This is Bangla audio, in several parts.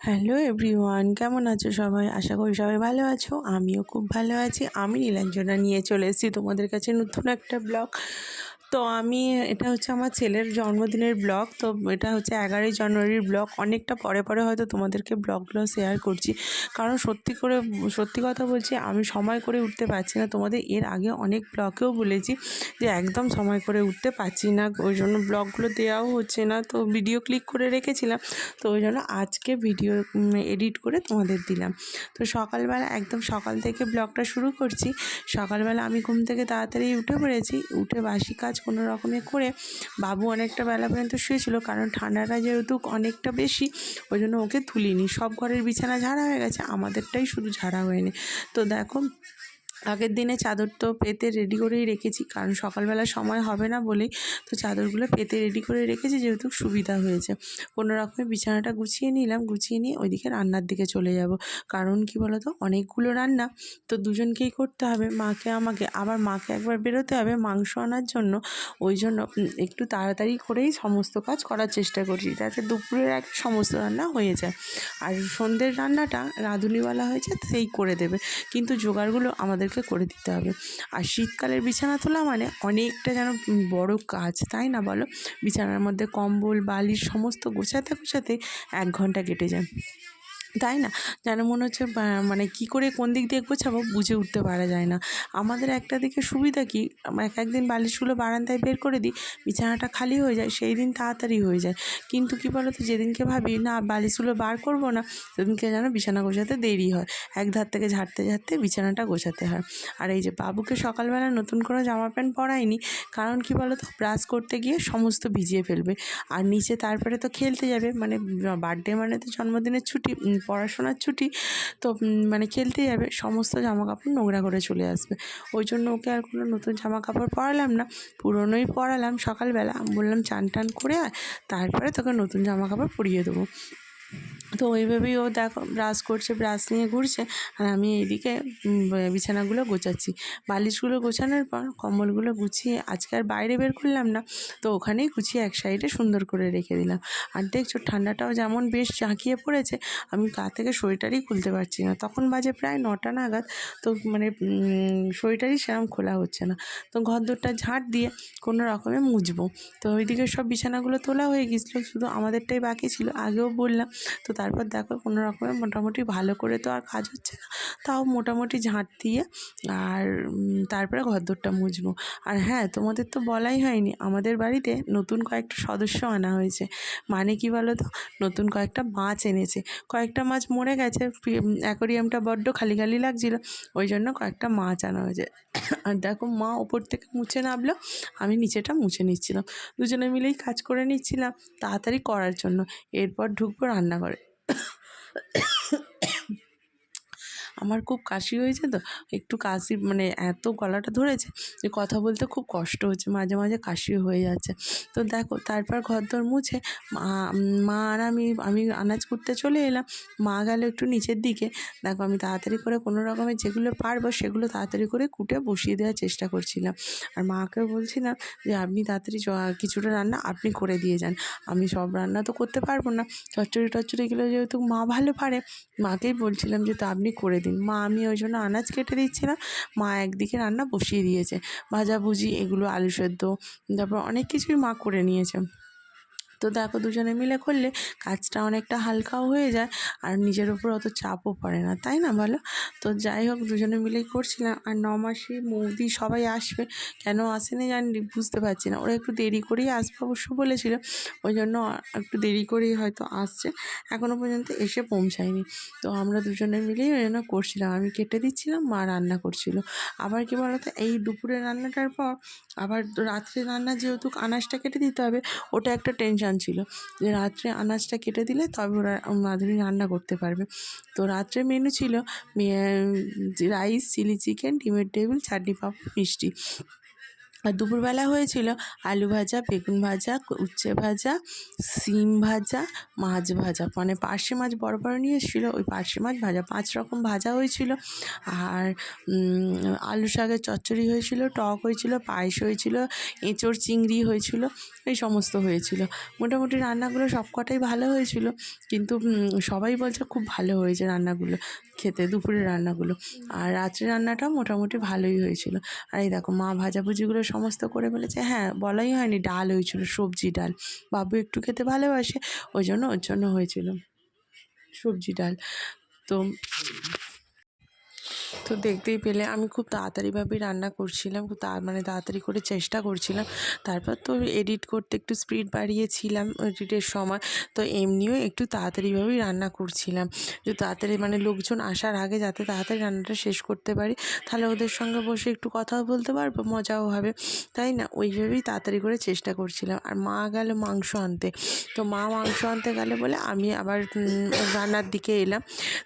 হ্যালো এভরিওয়ান কেমন আছো সবাই? আশা করি সবাই ভালো আছো, আমিও খুব ভালো আছি। আমি নীলাঞ্জনা নিয়ে চলে এসেছি তোমাদের কাছে নতুন একটা ব্লগ তো আমি, এটা হচ্ছে আমার ছেলের জন্মদিনের ব্লগ। তো এটা হচ্ছে এগারোই জানুয়ারির ব্লগ। অনেকটা পরে পরে হয়তো তোমাদেরকে ব্লগগুলো শেয়ার করছি। কারণ সত্যি করে, সত্যি কথা বলছি, আমি সময় করে উঠতে পারছি না। তোমাদের এর আগে অনেক ব্লগেও বলেছি যে একদম সময় করে উঠতে পারছি না। ওই জন্য ব্লগগুলো দেওয়াও হচ্ছে না। তো ভিডিও ক্লিক করে রেখেছিলাম। তো ওই জন্য আজকে ভিডিও এডিট করে তোমাদের দিলাম। তো সকালবেলা, একদম সকাল থেকে ব্লগটা শুরু করছি। সকালবেলা আমি ঘুম থেকে তাড়াতাড়ি উঠে পড়েছি। উঠে বাসি কাজ কোনো রকমে করে বাবু অনেকটা বেলা পর্যন্ত শুয়েছিল, কারণ ঠান্ডাটা যেহেতু অনেকটা বেশি, ওই জন্য ওকে তুলিনি। সব ঘরের বিছানা ঝাড়া হয়ে গেছে, আমাদেরটাই শুধু ঝাড়া হয়নি। তো দেখো আগের দিনে চাদর তো পেতে রেডি করেই রেখেছি, কারণ সকালবেলা সময় হবে না বলেই তো চাদরগুলো পেতে রেডি করে রেখেছি, যেহেতু সুবিধা হয়েছে। কোনো রকমে বিছানাটা গুছিয়ে নিলাম, গুছিয়ে নিয়ে ওইদিকে রান্নার দিকে চলে যাব। কারণ কি বলতো, অনেকগুলো রান্না, তো দুজনকেই করতে হবে, মাকে আমাকে, আবার মাকে একবার বেরোতে হবে মাংস আনার জন্য, ওই জন্য একটু তাড়াতাড়ি করেই সমস্ত কাজ করার চেষ্টা করছি, যাতে দুপুরের এক সমস্ত রান্না হয়ে যায়। আর সন্ধ্যের রান্নাটা রাঁধুনিওয়ালা হয়েছে, সেই করে দেবে। কিন্তু জোগাড়গুলো আমাদেরকে আমাকে করে দিতে হবে। আর শীতকালের বিছানা তোলা মানে অনেকটা যেন বড় কাজ, তাই না বলো? বিছানার মধ্যে কম্বল, বালিশ সমস্ত গোছাতে গোছাতে এক ঘণ্টা কেটে যায়। তাই না? যেন মনে হচ্ছে মানে কি করে কোন দিক দিয়ে গোছাবো বুঝে উঠতে পারা যায় না। আমাদের একটা দিকে সুবিধা কি? এক একদিন বালিশগুলো বারান্দায় বের করে দিই, বিছানাটা খালি হয়ে যায়, সেই দিন তাড়াতাড়ি হয়ে যায়। কিন্তু কী বলো তো যেদিনকে ভাবি, না বালিশগুলো বার করব না, সেদিনকে যেন বিছানা গোছাতে দেরি হয়। এক ধার থেকে ঝাড়তে ঝাড়তে বিছানাটা গোছাতে হয়। আর এই যে বাবুকে সকালবেলা নতুন করে জামা প্যান্ট পরাইনি, কারণ কি বলো তো ব্রাশ করতে গিয়ে সমস্ত ভিজিয়ে ফেলবে। আর নিচে তারপরে তো খেলতে যাবে মানে বার্থডে মানে তো জন্মদিনের ছুটি পড়াশোনার ছুটি, তো মানে খেলতে যাবে। সমস্ত জামা কাপড় নোংরা করে চলে আসবে। ওই জন্য ওকে আর কোনো নতুন জামা কাপড় পরালাম না। পুরনোই পরালাম সকালবেলা। বললাম, চান টান করে আয়, তারপরে তোকে নতুন জামা কাপড় পরিয়ে দেবো। তো ওইভাবেই ও দেখো, ব্রাশ করছে, ব্রাশ নিয়ে ঘুরছে, আর আমি এইদিকে বিছানাগুলো গোছাচ্ছি। বালিশগুলো গোছানোর পর কম্বলগুলো গুছিয়ে, আজকে আর বাইরে বের করলাম না, তো ওখানেই গুছিয়ে এক সাইডে সুন্দর করে রেখে দিলাম। আর দেখছ, ঠান্ডাটাও যেমন বেশ জাঁকিয়ে পড়েছে, আমি গা থেকে সোয়েটারই খুলতে পারছি না। তখন বাজে প্রায় নটা নাগাদ, তো মানে সোয়েটারই সেরকম খোলা হচ্ছে না। তো ঘরদোরটা ঝাঁট দিয়ে কোনো রকমে মুছবো। তো ওইদিকে সব বিছানাগুলো তোলা হয়ে গেছিল শুধু আমাদেরটাই বাকি ছিল। আগেও বললাম তো তারপর দেখো কোনো রকমে মোটামুটি ভালো করে তো আর কাজ হচ্ছে না। তাও মোটামুটি ঝাঁট দিয়ে আর তারপরে ঘরদোরটা মুছবো। আর হ্যাঁ তোমাদের তো বলাই হয়নি, আমাদের বাড়িতে নতুন কয়েকটা সদস্য আনা হয়েছে। মানে কি বলো তো নতুন কয়েকটা মাছ এনেছে। কয়েকটা মাছ মরে গেছে অ্যাকোরিয়ামটা বড্ড খালি খালি লাগছিল, ওই জন্য কয়েকটা মাছ আনা হয়েছে। আর দেখো মা ওপর থেকে মুছে নামলো, আমি নিচেটা মুছে নিচ্ছিলাম। দুজনে মিলেই কাজ করে নিচ্ছিলাম, তাড়াতাড়ি করার জন্য। এরপর ঢুকবো রান্নাঘরে। আমার খুব কাশি হয়েছে তো, একটু কাশি মানে এত গলাটা ধরেছে যে কথা বলতে খুব কষ্ট হচ্ছে, মাঝে মাঝে কাশি হয়ে যাচ্ছে। তো দেখো, তারপর ঘর দর মুছে মা আর আমি আমি আনাজ করতে চলে এলাম। মা গেল একটু নিচের দিকে। দেখো, আমি তাড়াতাড়ি করে কোনো রকমের যেগুলো পারব সেগুলো তাড়াতাড়ি করে কুটে বসিয়ে দেওয়ার চেষ্টা করছিলাম। আর মাকে বলছিলাম যে, আপনি তাড়াতাড়ি কিছুটা রান্না আপনি করে দিয়ে যান। আমি সব রান্না তো করতে পারব না। চচ্চড়ি টচ্চড়ি টচ্চড়িগুলো যেহেতু মা ভালো পারে, মাকেই বলছিলাম যে, তো আপনি করে দিন। মা, আমি ওই জন্য আনাজ কেটে দিচ্ছিলাম। মা একদিকে রান্না বসিয়ে দিয়েছে। ভাজাভুজি, এগুলো আলু সেদ্ধ, তারপর অনেক কিছুই মা করে নিয়েছে। তো দেখো দুজনে মিলে করলে কাজটা অনেকটা হালকাও হয়ে যায় আর নিজের উপর অত চাপও পড়ে না, তাই না বলো? তো যাই হোক, দুজনে মিলেই করছিলাম আর ন মৌদি সবাই আসবে। কেন আসেনি জানি, বুঝতে পারছি না। ওরা একটু দেরি করেই আসবে অবশ্য বলেছিল, ওই জন্য একটু দেরি করেই হয়তো আসছে। এখনও পর্যন্ত এসে পৌঁছায়নি। তো আমরা দুজনে মিলেই ওই জন্য করছিলাম। আমি কেটে দিচ্ছিলাম, মা রান্না করছিল। আবার কি বলতো, এই দুপুরে রান্নাটার পর আবার রাত্রে রান্না যেহেতু আনাজটা কেটে দিতে হবে, ওটা একটা টেনশন ছিল। যে রাত্রে আনাজটা কেটে দিলে তবে ওরা মাধুরী রান্না করতে পারবে। তো রাত্রে মেনু ছিল রাইস চিলি চিকেন ডিমের টেবিল চাটনি পাপড়, মিষ্টি। দুপুরবেলা হয়েছিল আলু ভাজা, বেগুন ভাজা, উচ্ছে ভাজা, সিম ভাজা, মাছ ভাজা। মানে পার্শে মাছ বড় বড় নিয়ে এসেছিল, ওই পার্শে মাছ ভাজা। পাঁচ রকম ভাজা হয়েছিল। আর আলু শাকের চচ্চড়ি হয়েছিল, টক হয়েছিল, পায়েস হয়েছিল, এঁচোড়, চিংড়ি হয়েছিল, এই সমস্ত হয়েছিল। মোটামুটি রান্নাগুলো সবকটাই ভালো হয়েছিল। কিন্তু সবাই বলছে খুব ভালো হয়েছে রান্নাগুলো, খেতে, দুপুরের রান্নাগুলো। আর রাত্রে রান্নাটা মোটামুটি ভালোই হয়েছিল। আর এই দেখো মা ভাজাভুজিগুলো সমস্ত করে বলেছে হ্যাঁ বলাই হয়নি, ডাল হয়েছিল, সবজি ডাল। বাবু একটু খেতে ভালোবাসে, ওই জন্য ওর জন্য হয়েছিল সবজি ডাল। তো তো দেখতেই পেলে। আমি খুব তাড়াতাড়িভাবেই রান্না করছিলাম, খুব তা মানে তাড়াতাড়ি করে চেষ্টা করছিলাম। তারপর তো এডিট করতে একটু স্পিড বাড়িয়েছিলাম এডিটের সময়। তো এমনিও একটু তাড়াতাড়িভাবেই রান্না করছিলাম। যে তাড়াতাড়ি মানে লোকজন আসার আগে যাতে তাড়াতাড়ি রান্নাটা শেষ করতে পারি, তাহলে ওদের সঙ্গে বসে একটু কথাও বলতে পারব, মজাও হবে। তাই না? ওইভাবেই তাড়াতাড়ি করে চেষ্টা করছিলাম। আর মা গেল মাংস আনতে। তো মা মাংস আনতে গেলে বলে আমি আবার রান্নার দিকে এলাম।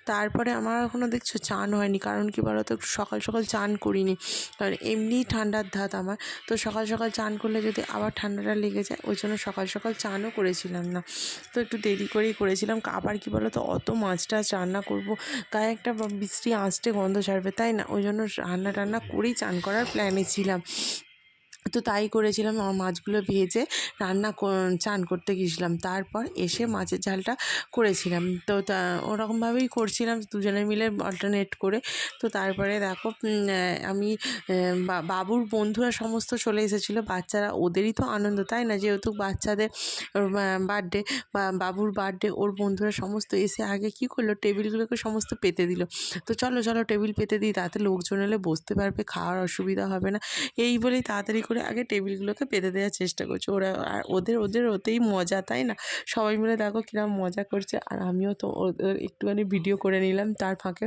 তারপরে আমার এখনও দেখছ চান হয়নি। কারণ কি বলো তো সকাল সকাল চান করিনি। কারণ এমনি ঠান্ডার ধাত আমার। তো সকাল সকাল চান করলে যদি আবার ঠান্ডাটা লেগে যায়, ওই জন্য সকাল সকাল চানও করেছিলাম না। তো একটু দেরি করেই করেছিলাম। আবার কি বলো তো অত মাছটা রান্না করব, গায়ে একটা বৃষ্টি আঁচটে গন্ধ ছাড়বে, তাই না? ওই জন্য রান্না টান্না করেই চান করার প্ল্যানে ছিলাম। তো তাই করেছিলাম আমার মাছগুলো ভেজে রান্না চান করতে গিয়েছিলাম। তারপর এসে মাছের ঝালটা করেছিলাম। তো তা, ওরকমভাবেই করছিলাম দুজনে মিলে অল্টারনেট করে। তো তারপরে দেখো আমি বাবুর বন্ধুরা সমস্ত চলে এসেছিল। বাচ্চারা, ওদেরই তো আনন্দ, তাই না? যেহেতু বাচ্চাদের বার্থডে বা, বাবুর বার্থডে ওর বন্ধুরা সমস্ত এসে আগে কী করল? টেবিলগুলোকে সমস্ত পেতে দিল। তো চলো চলো, টেবিল পেতে দিই, তাতে লোকজন এলে বসতে পারবে, খাওয়ার অসুবিধা হবে না। এই বলেই তাড়াতাড়ি করে আগে টেবিলগুলোকে পেতে দেওয়ার চেষ্টা করছে। ওরা আর ওদের ওদের ওতেই মজা, তাই না? সবাই মিলে দেখো কিরম মজা করছে। আর আমিও তো ওদের একটুখানি ভিডিও করে নিলাম তার ফাঁকে।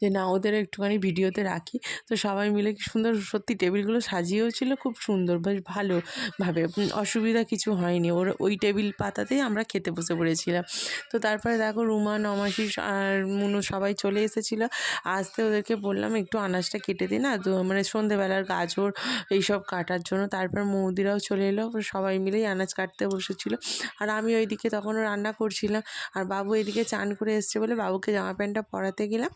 যে না, ওদের একটুখানি ভিডিওতে রাখি। তো সবাই মিলে কি সুন্দর, সত্যি টেবিলগুলো সাজিয়েও ছিল, খুব সুন্দর, বেশ ভালোভাবে। অসুবিধা কিছু হয়নি। ওর ওই টেবিল পাতাতেই আমরা খেতে বসে পড়েছিলাম। তো তারপরে দেখো রুমা, নমাসি আর মুনু সবাই চলে এসেছিল। আসতে ওদেরকে বললাম, একটু আনাজটা কেটে দিই না, তো মানে সন্ধেবেলার গাজর এইসব কাটার জন্য। তারপর মৌদিরাও চলে এলো সবাই মিলেই আনাজ কাটতে বসেছিল। আর আমি ওইদিকে তখনও রান্না করছিলাম। আর বাবু এদিকে চান করে এসছে বলে বাবুকে জামা প্যান্টটা পরাতে গেলাম।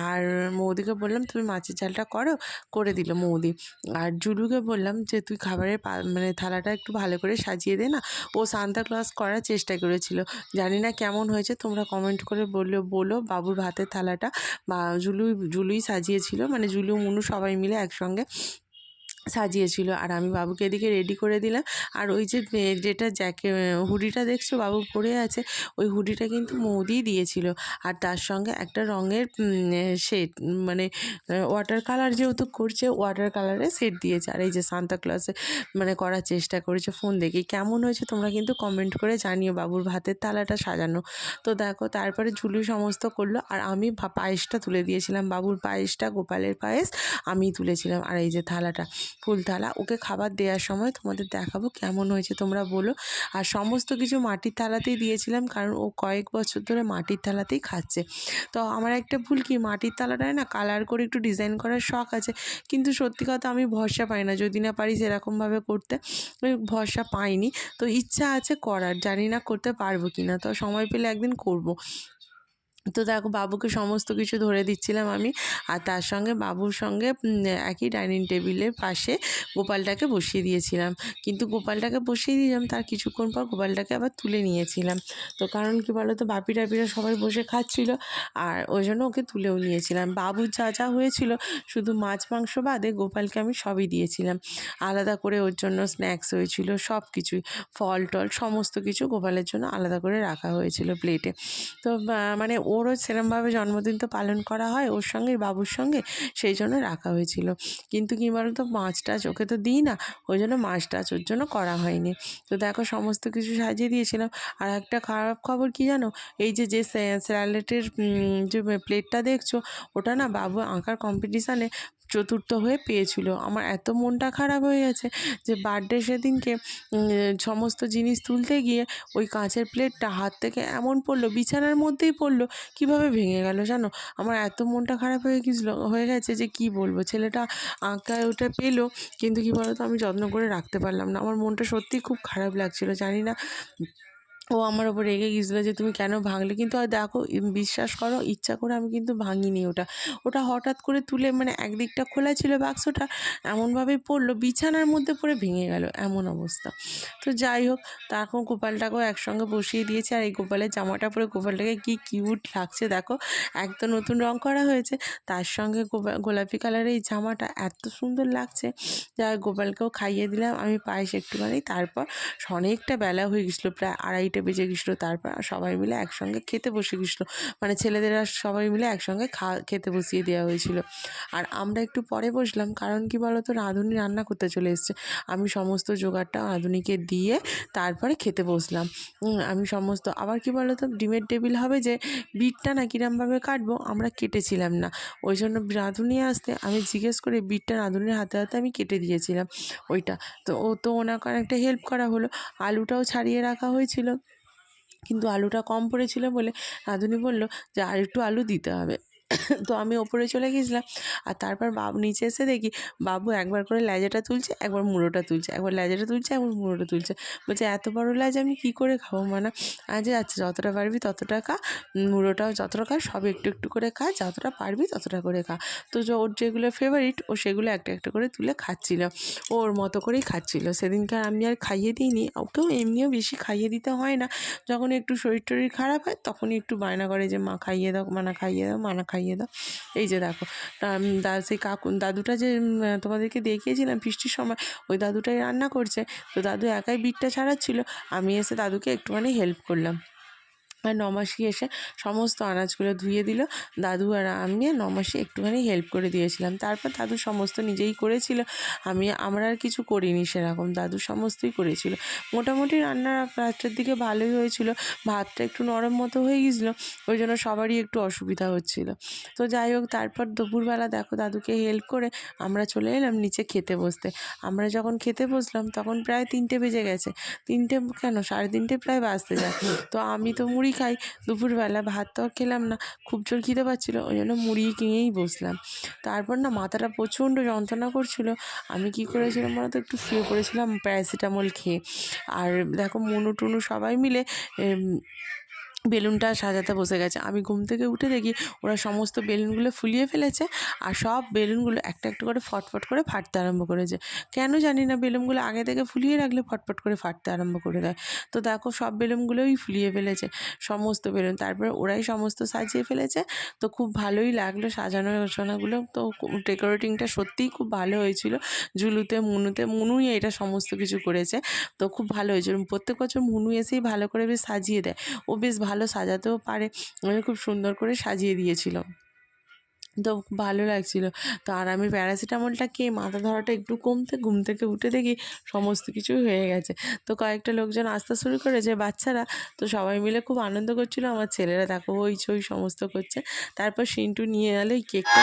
আর মৌদিকে বললাম, তুমি মাছের ঝালটা করো। করে দিল মৌদি। আর জুলুকে বললাম যে, তুই খাবারের মানে থালাটা একটু ভালো করে সাজিয়ে দে না। ও সান্তা ক্লাস করার চেষ্টা করেছিল। জানি না কেমন হয়েছে, তোমরা কমেন্ট করে বলল, বলো বাবুর ভাতের থালাটা। বা জুলুই জুলুই সাজিয়েছিল। মানে জুলু, মুনু সবাই মিলে একসঙ্গে সাজিয়েছিল। আর আমি বাবুকে এদিকে রেডি করে দিলাম। আর ওই যে যেটা জ্যাকে হুডিটা দেখছ? বাবু পরে আছে। ওই হুডিটা কিন্তু মৌদিই দিয়েছিল। আর তার সঙ্গে একটা রঙের শেড মানে ওয়াটার কালার যেহেতু করছে ওয়াটার কালারের সেট দিয়েছে। আর এই যে সান্তা ক্লসে মানে করার চেষ্টা করেছে ফোন দেখে। কেমন হয়েছে তোমরা কিন্তু কমেন্ট করে জানিও। বাবুর ভাতের থালাটা সাজানো। তো দেখো, তারপরে ঝুলু সমস্ত করল। আর আমি পায়েসটা তুলে দিয়েছিলাম। বাবুর পায়েসটা গোপালের পায়েস আমি তুলেছিলাম। আর এই যে থালাটা। ফুল থালা ওকে খাবার দেওয়ার সময় তোমাদের দেখাবো কেমন হয়েছে তোমরা বলো। আর সমস্ত কিছু মাটির থালাতেই দিয়েছিলাম কারণ ও কয়েক বছর ধরে মাটির থালাতেই খাচ্ছে। তো আমার একটা ভুল কি, মাটির থালাটায় না কালার করে একটু ডিজাইন করার শখ আছে। কিন্তু সত্যি কথা আমি ভরসা পাই না, যদি না পারি সেরকমভাবে করতে। ভরসা পাইনি। তো ইচ্ছা আছে করার, জানি না করতে পারব কি না তো সময় পেলে একদিন করব। তো দেখো বাবুকে সমস্ত কিছু ধরে দিচ্ছিলাম আমি। আর তার সঙ্গে বাবুর সঙ্গে একই ডাইনিং টেবিলের পাশে গোপালটাকে বসিয়ে দিয়েছিলাম। কিন্তু গোপালটাকে বসিয়ে দিলাম, তার কিছুক্ষণ পর গোপালটাকে আবার তুলে নিয়েছিলাম। তো কারণ কি তো বাপি টাপিরা সবাই বসে খাচ্ছিল আর ওই জন্য ওকে তুলেও নিয়েছিলাম। বাবুর যা যা হয়েছিল, শুধু মাছ, মাংস বাদে গোপালকে আমি সবই দিয়েছিলাম। আলাদা করে ওর জন্য স্ন্যাক্স হয়েছিল, সব কিছুই, ফল টল, সমস্ত কিছু গোপালের জন্য আলাদা করে রাখা হয়েছিল প্লেটে তো মানে মানে ওরও সেরমভাবে জন্মদিন তো পালন করা হয়, ওর সঙ্গে বাবুর সঙ্গে, সেই জন্য রাখা হয়েছিল। কিন্তু কী বলতো, মাছ টাছ ওকে তো দিই না, ওই জন্য মাছ টাছ ওর জন্য করা হয়নি। তো দেখো সমস্ত কিছু সাজিয়ে দিয়েছিলাম। আর একটা খারাপ খবর কি জানো? এই যে যে স্যালাডের যে, প্লেটটা দেখছ, ওটা না বাবু আঁকার কম্পিটিশানে চতুর্থ হয়ে পেয়েছিল। আমার এত মনটা খারাপ হয়ে গেছে যে বার্থডে সেদিনকে সমস্ত জিনিস তুলতে গিয়ে ওই কাঁচের প্লেটটা হাত থেকে এমন পড়ল, বিছানার মধ্যেই পড়ল, কীভাবে ভেঙে গেল জানো? আমার এত মনটা খারাপ হয়ে গেছিল হয়ে গেছে যে কি বলব? ছেলেটা আঁকায় ওটা পেল, কিন্তু কী বলতো আমি যত্ন করে রাখতে পারলাম না। আমার মনটা সত্যিই খুব খারাপ লাগছিল, জানি না ও আমার ওপর রেগে গিয়েছিল যে, তুমি কেন ভাঙলে? কিন্তু আর দেখো বিশ্বাস করো, ইচ্ছা করে আমি কিন্তু ভাঙিনি ওটা। ওটা হঠাৎ করে তুলে মানে একদিকটা খোলা ছিল বাক্সটা, এমনভাবেই পড়ল, বিছানার মধ্যে পড়ে ভেঙে গেল, এমন অবস্থা। তো যাই হোক, তারপর গোপালটাকেও একসঙ্গে বসিয়ে দিয়েছে, আর এই গোপালের জামাটা পরে গোপালটাকে কি কিউট লাগছে, দেখো, এক তো নতুন রং করা হয়েছে, তার সঙ্গে গোলাপি কালারের এই জামাটা এত সুন্দর লাগছে। যা গোপালকেও খাইয়ে দিলাম, আমি পায়েস একটুখানি, তারপর অনেকটা বেলা হয়ে গেছিল প্রায় আড়াইটে বেজে গেছিল, তারপর সবাই মিলে একসঙ্গে খেতে বসে গেছিল। মানে ছেলেদের আর সবাই মিলে একসঙ্গে খা, খেতে বসিয়ে দেওয়া হয়েছিল। আর আমরা একটু পরে বসলাম, কারণ কি বলতো, রাঁধুনি রান্না করতে চলে এসছে। আমি সমস্ত জোগাড়টা রাঁধুনিকে দিয়ে তারপরে খেতে বসলাম। আমি সমস্ত, আবার কি বলতো, ডিমের টেবিল হবে যে বিটটা না কিরমভাবে কাটবো, আমরা কেটেছিলাম না। ওই জন্য রাঁধুনি আসতে আমি জিজ্ঞেস করে বিটটা রাঁধুনির হাতে হাতে আমি কেটে দিয়েছিলাম ওইটা। তো ও তো ওনাকে অনেকটা হেল্প করা হলো। আলুটাও ছাড়িয়ে রাখা হয়েছিল। কিন্তু আলুটা কম পড়েছিল বলে রাঁধুনি বলল যে আর একটু আলু দিতে হবে। তো আমি ওপরে চলে গেছিলাম। আর তারপর বাবু, নিচে এসে দেখি বাবু একবার করে লেজাটা তুলছে, একবার মুড়োটা তুলছে। একবার লেজাটা তুলছে, একবার মুড়োটা তুলছে। বলছে, এত বড় লেজ, আমি কী করে খাব মানে? আজ আচ্ছা যতটা পারবি ততটা খা। মুড়োটাও যতটা খা, সব একটু একটু করে খা। যতটা পারবি ততটা করে খা। তো ওর যেগুলো ফেভারিট ও সেগুলো একটা একটা করে তুলে খাচ্ছিল। ওর মতো করেই খাচ্ছিল। সেদিনকে আর আমি আর খাইয়ে দিইনি। ওকেও এমনিও বেশি খাইয়ে দিতে হয় না। যখন একটু শরীর টরীর খারাপ হয়, তখনই একটু বায়না করে যে, মা, খাইয়ে দাও, মানা, খাইয়ে দাও, মানা খাইয়ে দাও। এই যে দেখো দা, সেই কাকু, দাদুটা যে তোমাদেরকে দেখিয়েছিলাম বৃষ্টির সময়, ওই দাদুটাই রান্না করছে। তো দাদু একাই বিটটা ছাড়াচ্ছিল, আমি এসে দাদুকে একটুখানি হেল্প করলাম। আর নমাসি এসে সমস্ত আনাজগুলো ধুয়ে দিল। দাদু আর আমি নমাসি একটুখানি হেল্প করে দিয়েছিলাম। তারপর দাদু সমস্ত নিজেই করেছিল। আমি, আমরা আর কিছু করিনি সেরকম। দাদু সমস্তই করেছিল। মোটামুটি রান্না রাত্রের দিকে ভালোই হয়েছিল। ভাতটা একটু নরম মতো হয়ে গিয়েছিল। ওই জন্য সবারই একটু অসুবিধা হচ্ছিল। তো যাই হোক, তারপর দুপুরবেলা দেখো দাদুকে হেল্প করে আমরা চলে এলাম নিচে খেতে বসতে। আমরা যখন খেতে বসলাম তখন প্রায় তিনটে বেজে গেছে। তিনটে কেন? সাড়ে তিনটে প্রায় বাজতে যায়। তো আমি তো মুড়ি খাই, দুপুরবেলা ভাত তো খেলাম না, খুব জোর খিদে পাচ্ছিলো, ওই জন্য মুড়ি কিনেই বসলাম। তারপর না মাথাটা প্রচণ্ড যন্ত্রণা করছিল, আমি কি করেছিলাম বলো তো, একটু শুয়ে পড়েছিলাম প্যারাসিটামল খেয়ে। আর দেখো মনু টুনু সবাই মিলে বেলুনটা সাজাতে বসে গেছে। আমি ঘুম থেকে উঠে দেখি ওরা সমস্ত বেলুনগুলো ফুলিয়ে ফেলেছে আর সব বেলুনগুলো একটা একটা করে ফটফট করে ফাটতে আরম্ভ করেছে। কেন জানি না, বেলুনগুলো আগে থেকে ফুলিয়ে রাখলে ফটফট করে ফাটতে আরম্ভ করে দেয়। তো দেখো সব বেলুনগুলোই ফুলিয়ে ফেলেছে, সমস্ত বেলুন। তারপরে ওরাই সমস্ত সাজিয়ে ফেলেছে। তো খুব ভালোই লাগল সাজানো রচনাগুলো তো ডেকোরেটিংটা সত্যিই খুব ভালো হয়েছিল। জুলুতে মুনুতে, মুনুই এটা সমস্ত কিছু করেছে। তো খুব ভালো হয়েছিল। প্রত্যেক বছর মুনু এসেই ভালো করে বেশ সাজিয়ে দেয়। ও বেশ ভালো সাজাতেও পারে। খুব সুন্দর করে সাজিয়ে দিয়েছিল। তো ভালো লাগছিল। তো আর আমি প্যারাসিটামলটা খেয়ে মাথা ধরাটা একটু কমতে, ঘুম থেকে উঠে দেখি সমস্ত কিছু হয়ে গেছে। তো কয়েকটা লোকজন আসতে শুরু করেছে বাচ্চারা। তো সবাই মিলে খুব আনন্দ করছিল। আমার ছেলেরা দেখো ওই ছই সমস্ত করছে। তারপর সিন্টু নিয়ে এলো কেকটা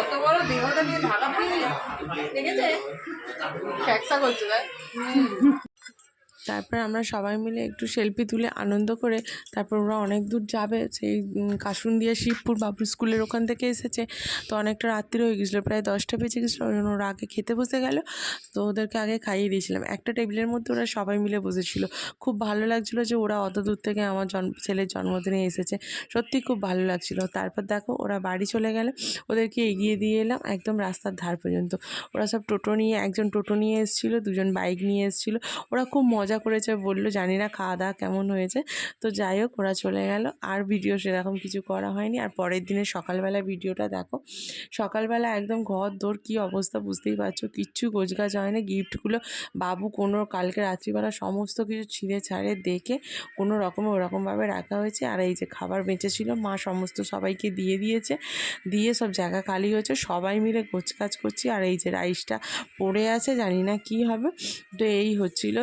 অত বড় দেহটা দিয়ে ঢাকা পেয়ে দেখেছে ফ্যাক্সা করছে তাই তারপর আমরা সবাই মিলে একটু সেলফি তুলে আনন্দ করে তারপর ওরা অনেক দূর যাবে। সেই উম, কাসুন্দিয়া শিবপুর বাবুর স্কুলের ওখান থেকে এসেছে। তো অনেকটা রাত্রি হয়ে গেছিল প্রায় দশটা বেজে গেছিল। ওই জন্য ওরা আগে খেতে বসে গেল। তো ওদেরকে আগে খাইয়ে দিয়েছিলাম। একটা টেবিলের মধ্যে ওরা সবাই মিলে বসেছিল। খুব ভালো লাগছিল যে ওরা অত দূর থেকে আমার জন্ম ছেলের জন্মদিনে এসেছে। সত্যি খুব ভালো লাগছিল। তারপর দেখো ওরা বাড়ি চলে গেলে। ওদেরকে এগিয়ে দিয়ে এলাম একদম রাস্তার ধার পর্যন্ত। ওরা সব টোটো নিয়ে একজন টোটো নিয়ে এসেছিল দুজন বাইক নিয়ে এসেছিল। ওরা খুব মজা করেছে বলল, জানি না খাওয়া দাওয়া কেমন হয়েছে। তো যাই হোক, ওরা চলে গেল। আর ভিডিও সেরকম কিছু করা হয়নি। আর পরের দিনের সকালবেলা ভিডিওটা দেখো। সকালবেলা একদম ঘর দোর কী অবস্থা বুঝতেই পারছ? কিচ্ছু গোছগাছ হয় না গিফটগুলো বাবু কোনো কালকে রাত্রিবেলা সমস্ত কিছু ছিঁড়ে ছাড়ে দেখে কোনো রকমে ওরকমভাবে রাখা হয়েছে। আর এই যে খাবার বেঁচেছিল, মা সমস্ত সবাইকে দিয়ে দিয়েছে। দিয়ে সব জায়গা খালি হয়েছে। সবাই মিলে গোছকাজ করছি। আর এই যে রাইসটা পড়ে আছে, জানি না কি হবে। তো এই হচ্ছিল।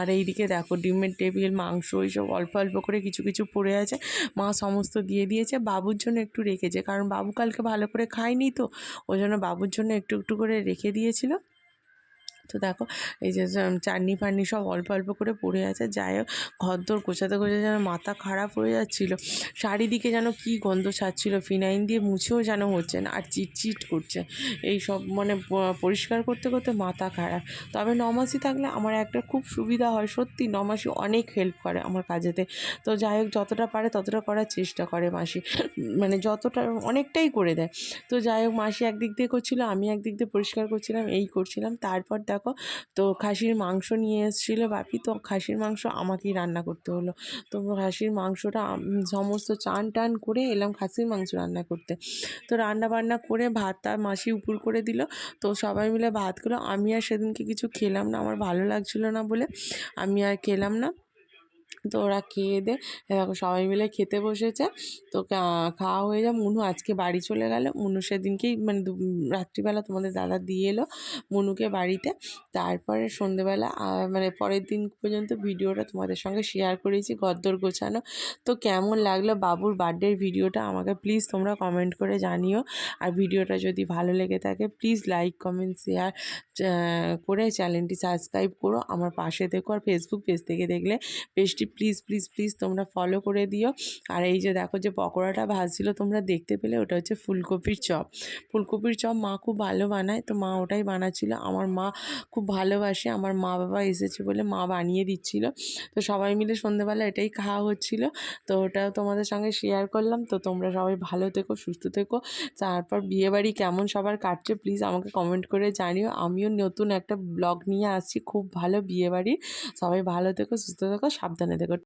আর এইদিকে দেখো ডিমের টেবিল, মাংস, এইসব অল্প অল্প করে কিছু কিছু পড়ে আছে। মা সমস্ত দিয়ে দিয়েছে, বাবুর জন্য একটু রেখেছে। কারণ বাবু কালকে ভালো করে খায়নি তো, ওই জন্য বাবুর জন্য একটু একটু করে রেখে দিয়েছিল। তো দেখো, এই যে চাটনি ফাটনি সব অল্প অল্প করে পড়ে আছে, যাই হোক, ঘরদোর গোছাতে গোছাতে যেন মাথা খারাপ হয়ে যাচ্ছিল। চারিদিকে যেন কী গন্ধ ছাড়ছিল ফিনাইন দিয়ে মুছেও যেন হচ্ছে না, আর চিটচিট করছে। এই সব মানে পরিষ্কার করতে করতে মাথা খারাপ। তবে নমাসি থাকলে আমার একটা খুব সুবিধা হয়, সত্যি নমাসি অনেক হেল্প করে আমার কাজেতে। তো যাই হোক, যতটা পারে ততটা করার চেষ্টা করে মাসি। মানে যতটা, অনেকটাই করে দেয়। তো যাই হোক, মাসি একদিক দিয়ে করছিল, আমি একদিক দিয়ে পরিষ্কার করছিলাম, এই করছিলাম, তারপর দেখো, তো খাসির মাংস নিয়ে এসেছিল বাপি, তো খাসির মাংস আমাকেই রান্না করতে হলো। তো খাসির মাংসটা সমস্ত চান টান করে এলাম খাসির মাংস রান্না করতে। তো রান্না বান্না করে ভাত তার মাসি উপর করে দিল। তো সবাই মিলে ভাত খেলো। আমি আর সেদিনকে কিছু খেলাম না, আমার ভালো লাগছিল না বলে আমি আর খেলাম না। তো ওরা খেয়ে দে। দেখো সবাই মিলে খেতে বসেছে। তো খাওয়া হয়ে যা মুনু আজকে বাড়ি চলে গেল। মুনু সেদিনকেই মানে রাত্রিবেলা তোমাদের দাদা দিয়ে এলো মুনুকে বাড়িতে। তারপরে সন্ধেবেলা মানে পরের দিন পর্যন্ত ভিডিওটা তোমাদের সঙ্গে শেয়ার করেছি, গদ্দর গোছানো। তো কেমন লাগল বাবুর বার্থডের ভিডিওটা আমাকে প্লিজ তোমরা কমেন্ট করে জানিও। আর ভিডিওটা যদি ভালো লেগে থাকে প্লিজ লাইক কমেন্ট শেয়ার করে চ্যানেলটি সাবস্ক্রাইব করো। আমার পাশে দেখো আর ফেসবুক পেজ থেকে দেখলে পেজটি প্লিজ প্লিজ প্লিজ তোমরা ফলো করে দিও। আর এই যে দেখো যে পকোড়াটা ভাজছিল, তোমরা দেখতে পেলে ওটা হচ্ছে ফুলকপির চপ। ফুলকপির চপ মা খুব ভালো বানায়, তো মা ওটাই বানাচ্ছিল। আমার মা খুব ভালোবাসে, আমার মা বাবা এসেছে বলে মা বানিয়ে দিচ্ছিল। তো সবাই মিলে সন্ধেবেলা এটাই খাওয়া হচ্ছিল। তো ওটাও তোমাদের সঙ্গে শেয়ার করলাম। তো তোমরা সবাই ভালো থেকো, সুস্থ থেকো। তারপর বিয়েবাড়ি কেমন সবার কাটছে প্লিজ আমাকে কমেন্ট করে জানিও। আমিও নতুন একটা ব্লগ নিয়ে আসছি, খুব ভালো বিয়েবাড়ির সবাই ভালো থেকো, সুস্থ থেকো, সাবধানে തന്നെ